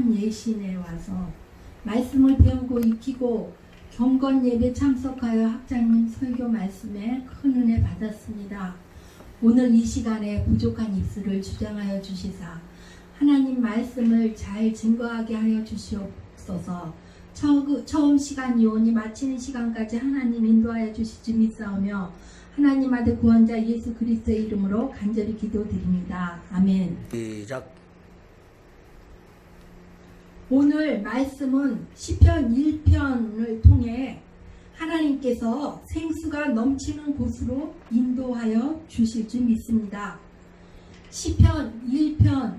예신에 와서 말씀을 배우고 익히고 경건 예배 참석하여 학장님 설교 말씀에 큰 은혜 받았습니다. 오늘 이 시간에 부족한 입술을 주장하여 주시사 하나님 말씀을 잘 증거하게 하여 주시옵소서. 처- 처음 시간 이온이 마치는 시간까지 하나님 인도하여 주시지 믿사오며 하나님 아들 구원자 예수 그리스도의 이름으로 간절히 기도드립니다. 아멘. 시작. 오늘 말씀은 시편 1편을 통해 하나님께서 생수가 넘치는 곳으로 인도하여 주실 줄 믿습니다. 시편 1편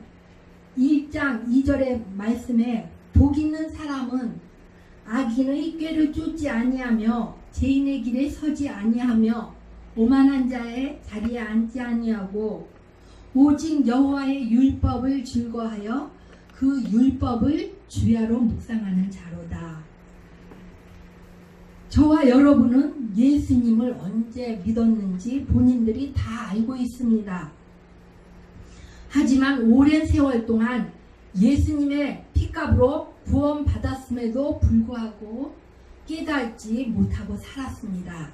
1장 2절의 말씀에 복 있는 사람은 악인의 꾀를 쫓지 아니하며 죄인의 길에 서지 아니하며 오만한 자의 자리에 앉지 아니하고 오직 여호와의 율법을 즐거하여 그 율법을 주야로 묵상하는 자로다. 저와 여러분은 예수님을 언제 믿었는지 본인들이 다 알고 있습니다. 하지만 오랜 세월 동안 예수님의 피값으로 구원받았음에도 불구하고 깨닫지 못하고 살았습니다.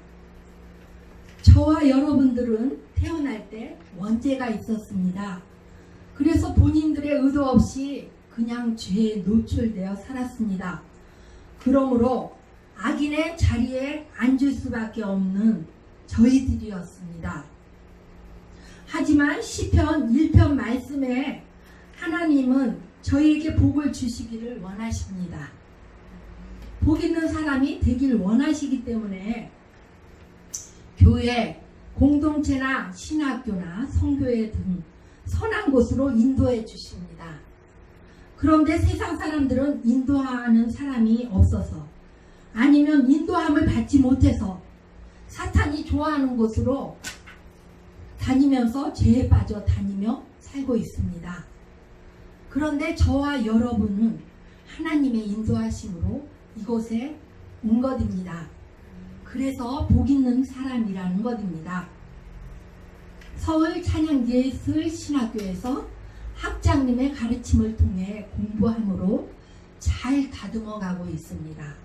저와 여러분들은 태어날 때 원죄가 있었습니다. 그래서 본인들의 의도 없이 그냥 죄에 노출되어 살았습니다. 그러므로 악인의 자리에 앉을 수밖에 없는 저희들이었습니다. 하지만 시편 1편 말씀에 하나님은 저희에게 복을 주시기를 원하십니다. 복 있는 사람이 되길 원하시기 때문에 교회, 공동체나 신학교나 성교회 등 선한 곳으로 인도해 주십니다. 그런데 세상 사람들은 인도하는 사람이 없어서 아니면 인도함을 받지 못해서 사탄이 좋아하는 곳으로 다니면서 죄에 빠져 다니며 살고 있습니다. 그런데 저와 여러분은 하나님의 인도하심으로 이곳에 온 것입니다. 그래서 복 있는 사람이라는 것입니다. 서울 찬양예술 신학교에서 학장님의 가르침을 통해 공부함으로 잘 다듬어 가고 있습니다.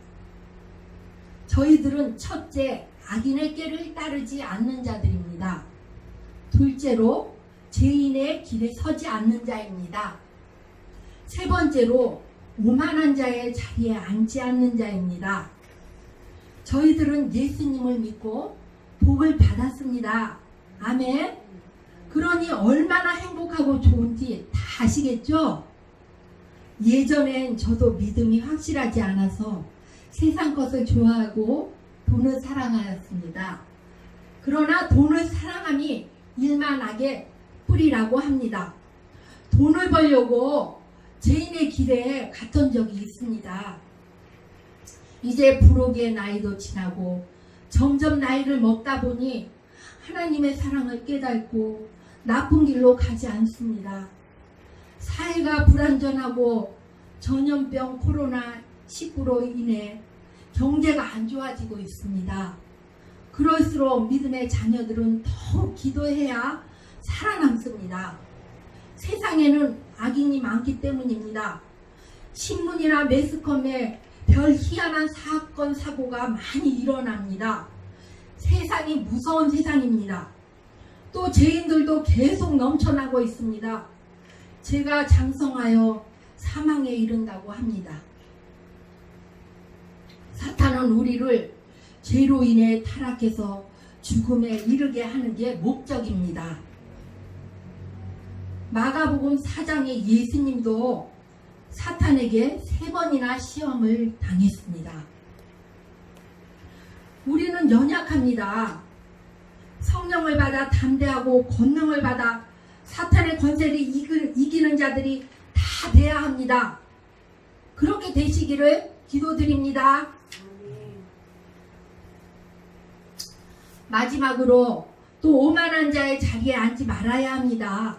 저희들은 첫째, 악인의 꾀를 따르지 않는 자들입니다. 둘째로, 죄인의 길에 서지 않는 자입니다. 세 번째로, 오만한 자의 자리에 앉지 않는 자입니다. 저희들은 예수님을 믿고 복을 받았습니다. 아멘. 그러니 얼마나 행복하고 좋은지 다 아시겠죠? 예전엔 저도 믿음이 확실하지 않아서 세상 것을 좋아하고 돈을 사랑하였습니다. 그러나 돈을 사랑함이 일만하게 뿌리라고 합니다. 돈을 벌려고 죄인의 길에 갔던 적이 있습니다. 이제 부록의 나이도 지나고 점점 나이를 먹다 보니 하나님의 사랑을 깨닫고 나쁜 길로 가지 않습니다. 사회가 불안전하고 전염병 코로나19로 인해 경제가 안 좋아지고 있습니다. 그럴수록 믿음의 자녀들은 더욱 기도해야 살아남습니다. 세상에는 악인이 많기 때문입니다. 신문이나 매스컴에 별 희한한 사건, 사고가 많이 일어납니다. 세상이 무서운 세상입니다. 또 죄인들도 계속 넘쳐나고 있습니다. 제가 장성하여 사망에 이른다고 합니다. 사탄은 우리를 죄로 인해 타락해서 죽음에 이르게 하는 게 목적입니다. 마가복음 4장의 예수님도 사탄에게 세 번이나 시험을 당했습니다. 우리는 연약합니다. 성령을 받아 담대하고 권능을 받아 사탄의 권세를 이기- 이기 는 자들이 다 돼야 합니다. 그렇게 되시기를 기도드립니다. 마지막으로 또 오만한 자의 자리에 앉지 말아야 합니다.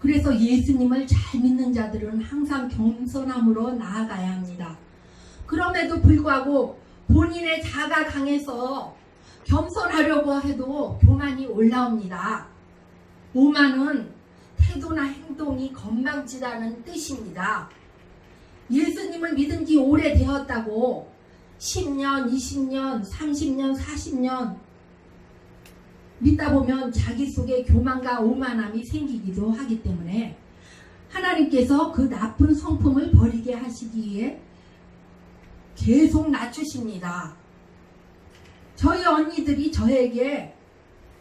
그래서 예수님을 잘 믿는 자들은 항상 겸손함으로 나아가야 합니다. 그럼에도 불구하고 본인의 자가 강해서 겸손하려고 해도 교만이 올라옵니다. 오만은 태도나 행동이 건방지다는 뜻입니다. 예수님을 믿은 지 오래되었다고 10년, 20년, 30년, 40년 믿다 보면 자기 속에 교만과 오만함이 생기기도 하기 때문에 하나님께서 그 나쁜 성품을 버리게 하시기 위해 계속 낮추십니다. 저희 언니들이 저에게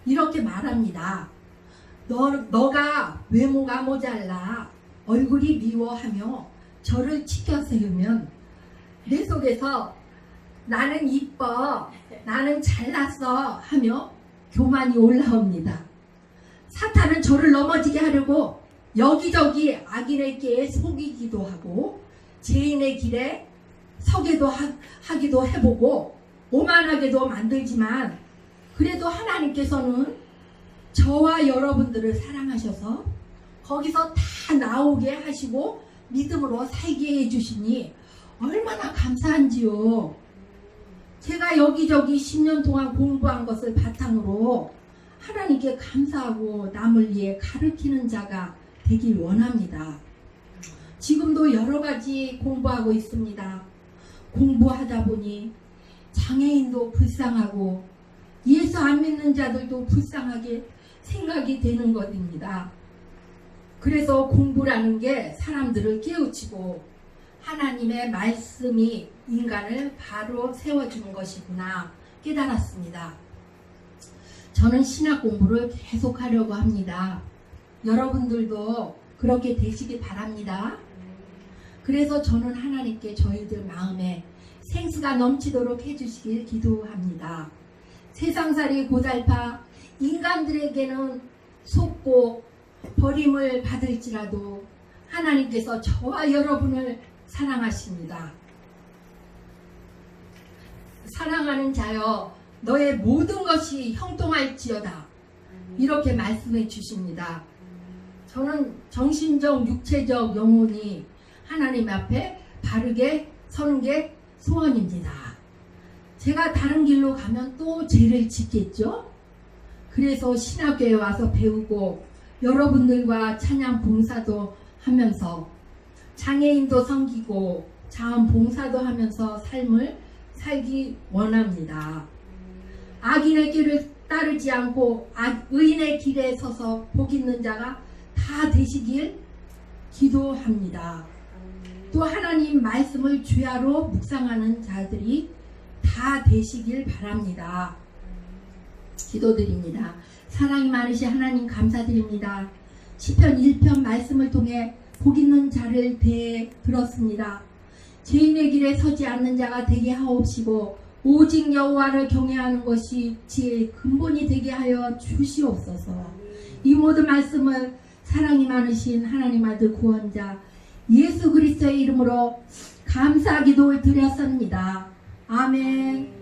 이렇게 말합니다. 너, 너가 외모가 모자라 얼굴이 미워하며 저를 치켜 세우면 내 속에서 나는 이뻐 나는 잘났어 하며 교만이 올라옵니다. 사탄은 저를 넘어지게 하려고 여기저기 악인의 길에 속이기도 하고 죄인의 길에 서게도 하, 기도 해보고 오만하게도 만들지만 그래도 하나님께서는 저와 여러분들을 사랑하셔서 거기서 다 나오게 하시고 믿음으로 살게 해주시니 얼마나 감사한지요. 제가 여기저기 10년 동안 공부한 것을 바탕으로 하나님께 감사하고 남을 위해 가르치는 자가 되길 원합니다. 지금도 여러 가지 공부하고 있습니다. 공부하다 보니 장애인도 불쌍하고 예수 안 믿는 자들도 불쌍하게 생각이 되는 것입니다. 그래서 공부라는 게 사람들을 깨우치고 하나님의 말씀이 인간을 바로 세워주는 것이구나 깨달았습니다. 저는 신학 공부를 계속 하려고 합니다. 여러분들도 그렇게 되시기 바랍니다. 그래서 저는 하나님께 저희들 마음에 생수가 넘치도록 해주시길 기도합니다. 세상살이 고달파 인간들에게는 속고 버림을 받을지라도 하나님께서 저와 여러분을 사랑하십니다. 사랑하는 자여 너의 모든 것이 형통할지어다 이렇게 말씀해 주십니다. 저는 정신적, 육체적, 영혼이 하나님 앞에 바르게 서는 게 소원입니다. 제가 다른 길로 가면 또 죄를 짓겠죠? 그래서 신학교에 와서 배우고 여러분들과 찬양 봉사도 하면서 장애인도 섬기고 자원 봉사도 하면서 삶을 살기 원합니다. 악인의 길을 따르지 않고 악, 의인의 길에 서서 복 있는 자가 다 되시길 기도합니다. 또 하나님 말씀을 주야로 묵상하는 자들이 다 되시길 바랍니다. 기도드립니다. 사랑이 많으신 하나님 감사드립니다. 시편 1편 말씀을 통해 복 있는 자를 대해 들었습니다. 죄인의 길에 서지 않는 자가 되게 하옵시고 오직 여호와를 경외하는 것이 지혜의 근본이 되게 하여 주시옵소서. 이 모든 말씀을 사랑이 많으신 하나님 아들 구원자 예수 그리스도의 이름으로 감사 기도를 드렸습니다. 아멘.